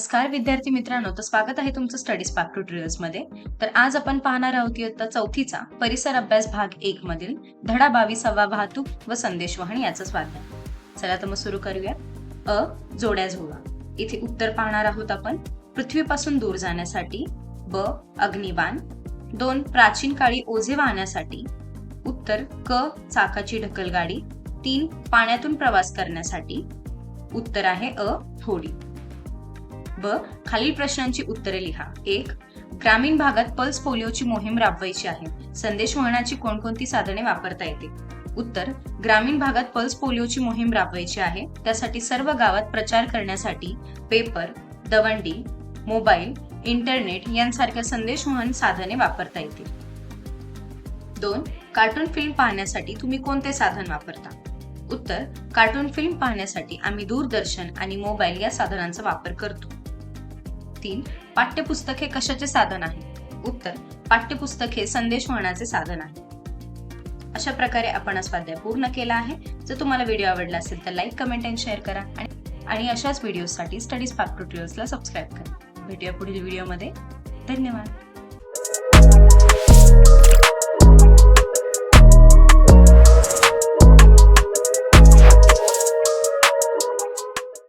नमस्कार विद्यार्थी मित्रांनो. तर स्वागत आहे तुमचं स्टडी स्पार्क ट्युटोरियल्समध्ये. तर आज आपण पाहणार आहोत इयत्ता चौथीचा परिसर अभ्यास भाग एक मधील धडा बावीसावा वाहतूक व संदेशवहन याचा स्वाध्याय चला तर मग सुरू करूया. अ जोड्या झोळा इथे उत्तर पाहणार आहोत आपण. पृथ्वीपासून दूर जाण्यासाठी ब अग्निबाण. दोन प्राचीन काळी ओझे वाहण्यासाठी उत्तर क चाकाची ढकलगाडी. तीन पाण्यातून प्रवास करण्यासाठी. उत्तर आहे अ थोडी. व खालील प्रश्नांची उत्तरे लिहा. एक ग्रामीण भागात पल्स पोलिओची मोहीम राबवायची आहे. संदेश वहनाची कोणकोणती साधने वापरता येते उत्तर ग्रामीण भागात पल्स पोलिओची मोहीम राबवायची आहे. त्यासाठी सर्व गावात प्रचार करण्यासाठी पेपर दवंडी मोबाईल इंटरनेट यांसारख्या संदेशवहन साधने वापरता येतील. दोन कार्टून फिल्म पाहण्यासाठी तुम्ही कोणते साधन वापरता? उत्तर कार्टून फिल्म पाहण्यासाठी आम्ही दूरदर्शन आणि मोबाईल या साधनांचा वापर करतो. तीन पाठ्यपुस्तक हे कशाचे साधन आहे? उत्तर पाठ्यपुस्तक हे संदेशवहनाचे साधन आहे. अशा प्रकारे आपण हा स्वाध्याय पूर्ण केला आहे. जर तुम्हाला व्हिडिओ आवडला असेल तर लाईक कमेंट अँड शेअर करा. आणि अशाच व्हिडिओसाठी स्टडीज स्पार्क ट्युटोरियल्सला सबस्क्राईब करा. भेटूया पुढील व्हिडिओमध्ये. धन्यवाद.